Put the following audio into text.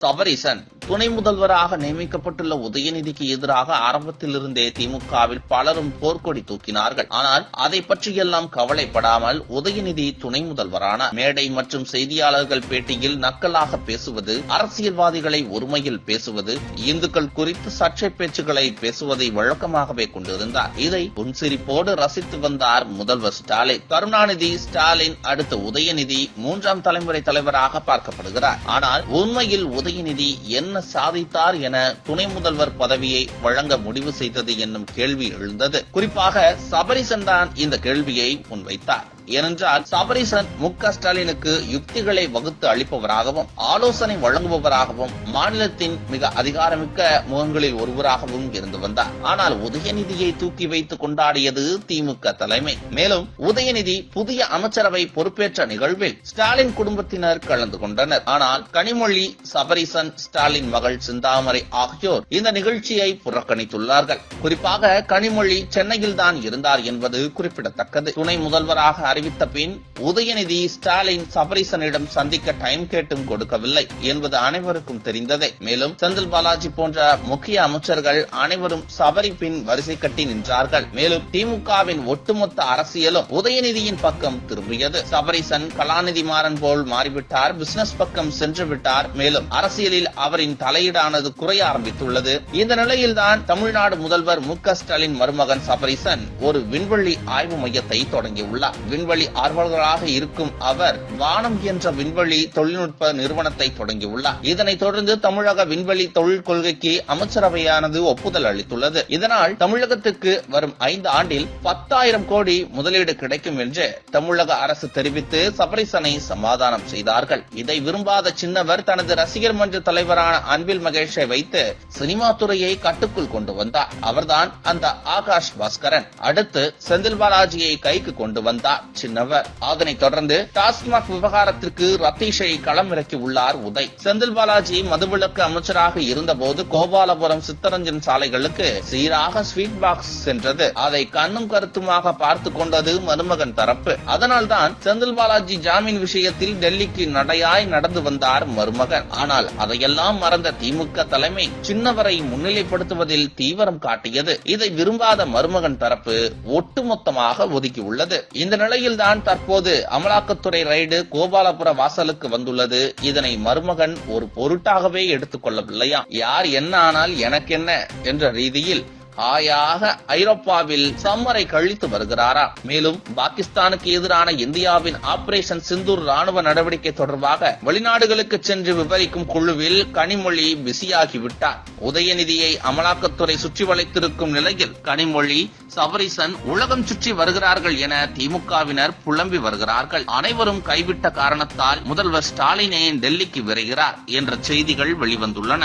சபரீசன் துணை முதல்வராக நியமிக்கப்பட்டுள்ள உதயநிதிக்கு எதிராக ஆரம்பத்திலிருந்தே திமுகவில் பலரும் போர்க்கொடி தூக்கினார்கள். ஆனால் அதை பற்றியெல்லாம் கவலைப்படாமல் உதயநிதி துணை முதல்வரான மேடை மற்றும் செய்தியாளர்கள் பேட்டியில் நக்கலாக பேசுவது அரசியல்வாதிகளை ஒருமையில் பேசுவது இந்துக்கள் குறித்து சர்ச்சை பேச்சுக்களை பேசுவதை வழக்கமாகவே கொண்டிருந்தார். இதை புன்சிரிப்போடு ரசித்து வந்தார் முதல்வர் ஸ்டாலின். கருணாநிதி ஸ்டாலின் அடுத்த உதயநிதி மூன்றாம் தலைமுறை தலைவராக பார்க்கப்படுகிறார். ஆனால் உண்மையில் உதயநிதி என்ன சாதித்தார் என துணை முதல்வர் பதவியை வழங்க முடிவு செய்தது என்னும் கேள்வி எழுந்தது. குறிப்பாக சபரிசன் தான் இந்த கேள்வியை முன்வைத்தார். ஏனென்றால் சபரிசன் மு க ஸ்டாலினுக்கு யுக்திகளை வகுத்து அளிப்பவராகவும் ஆலோசனை வழங்குபவராகவும் மாநிலத்தின் மிக அதிகாரமிக்க முகங்களில் ஒருவராகவும் இருந்து வந்தார். ஆனால் உதயநிதியை தூக்கி வைத்து கொண்டாடியது திமுக தலைமை. மேலும் உதயநிதி புதிய அமைச்சரவை பொறுப்பேற்ற நிகழ்வில் ஸ்டாலின் குடும்பத்தினர் கலந்து கொண்டனர். ஆனால் கனிமொழி சபரிசன் ஸ்டாலின் மகள் சிந்தாமரை ஆகியோர் இந்த நிகழ்ச்சியை புறக்கணித்துள்ளார்கள். குறிப்பாக கனிமொழி சென்னையில் தான் இருந்தார் என்பது குறிப்பிடத்தக்கது. துணை முதல்வராக அறிவித்த பின் உதயநிதி ஸ்டாலின் சபரிசனிடம் சந்திக்க டைம் கேட்டும் கொடுக்கவில்லை என்பது அனைவருக்கும் தெரிந்ததே. மேலும் செந்தில் பாலாஜி போன்ற முக்கிய அமைச்சர்கள் அனைவரும் சபரி பின் வரிசை கட்டி நின்றார்கள். மேலும் திமுகவின் ஒட்டுமொத்த அரசியலும் உதயநிதியின் பக்கம் திரும்பியது. சபரிசன் கலாநிதி மாறன் போல் மாறிவிட்டார். பிசினஸ் பக்கம் சென்று விட்டார். மேலும் அரசியலில் அவரின் தலையீடானது குறைய ஆரம்பித்துள்ளது. இந்த நிலையில்தான் தமிழ்நாடு முதல்வர் மு க ஸ்டாலின் மருமகன் சபரிசன் ஒரு விண்வெளி ஆய்வு மையத்தை தொடங்கியுள்ளார். விண்வெளி ஆர்வலர்களாக இருக்கும் அவர் வானம் என்ற விண்வெளி தொழில்நுட்ப நிறுவனத்தை தொடங்கியுள்ளார். இதனைத் தொடர்ந்து தமிழக விண்வெளி தொழில் கொள்கைக்கு அமைச்சரவையானது ஒப்புதல் அளித்துள்ளது. இதனால் தமிழகத்துக்கு வரும் ஐந்து ஆண்டில் பத்தாயிரம் கோடி முதலீடு கிடைக்கும் என்று தமிழக அரசு தெரிவித்து சபரிசனை சமாதானம் செய்தார்கள். இதை விரும்பாத சின்னவர் தனது ரசிகர் மன்ற தலைவரான அன்பில் மகேஷை வைத்து சினிமா துறையை கட்டுக்குள் கொண்டு வந்தார். அவர்தான் அந்த ஆகாஷ் பாஸ்கரன். அடுத்து செந்தில் பாலாஜியை கைக்கு கொண்டு வந்தார். சின்னவர் அதனைத் தொடர்ந்து டாஸ்மாக் விவகாரத்திற்கு ரத்தீஷை களமிறக்கி உள்ளார் உதய். செந்தில் பாலாஜி மதுவிலக்கு அமைச்சராக இருந்தபோது கோபாலபுரம் சித்தரஞ்சன் சாலைகளுக்கு சீராக ஸ்வீட் பாக்ஸ் சென்றது. அதை கண்ணும் கருத்துமாக பார்த்து கொண்டது மருமகன் தரப்பு. அதனால்தான் செந்தில் பாலாஜி ஜாமீன் விஷயத்தில் டெல்லிக்கு நடையாய் நடந்து வந்தார் மருமகன். ஆனால் அதையெல்லாம் மறந்த திமுக தலைமை சின்னவரை முன்னிலைப்படுத்துவதில் தீவிரம் காட்டியது. இதை விரும்பாத மருமகன் தரப்பு ஒட்டுமொத்தமாக ஒதுக்கியுள்ளது. இந்த நிலை நிலையில்தான் தற்போது அமலாக்கத்துறை ரைடு கோபாலபுர வாசலுக்கு வந்துள்ளது. இதனை மருமகன் ஒரு பொருட்டாகவே எடுத்துக் கொள்ளவில்லையா யார் என்ன ஆனால் எனக்கென்ன? என்ற ரீதியில் ஆயாக ஐரோப்பாவில் சம்மரை கழித்து வருகிறாரா? மேலும் பாகிஸ்தானுக்கு எதிரான இந்தியாவின் ஆபரேஷன் சிந்தூர் ராணுவ நடவடிக்கை தொடர்பாக வெளிநாடுகளுக்கு சென்று விவரிக்கும் குழுவில் கனிமொழி பிஸியாகிவிட்டார். உதயநிதியை அமலாக்கத்துறை சுற்றி வளைத்திருக்கும் நிலையில் கனிமொழி சபரிசன் உலகம் சுற்றி வருகிறார்கள் என திமுகவினர் புலம்பி வருகிறார்கள். அனைவரும் கைவிட்ட காரணத்தால் முதல்வர் ஸ்டாலினே டெல்லிக்கு விரைகிறார் என்ற செய்திகள் வெளிவந்துள்ளன.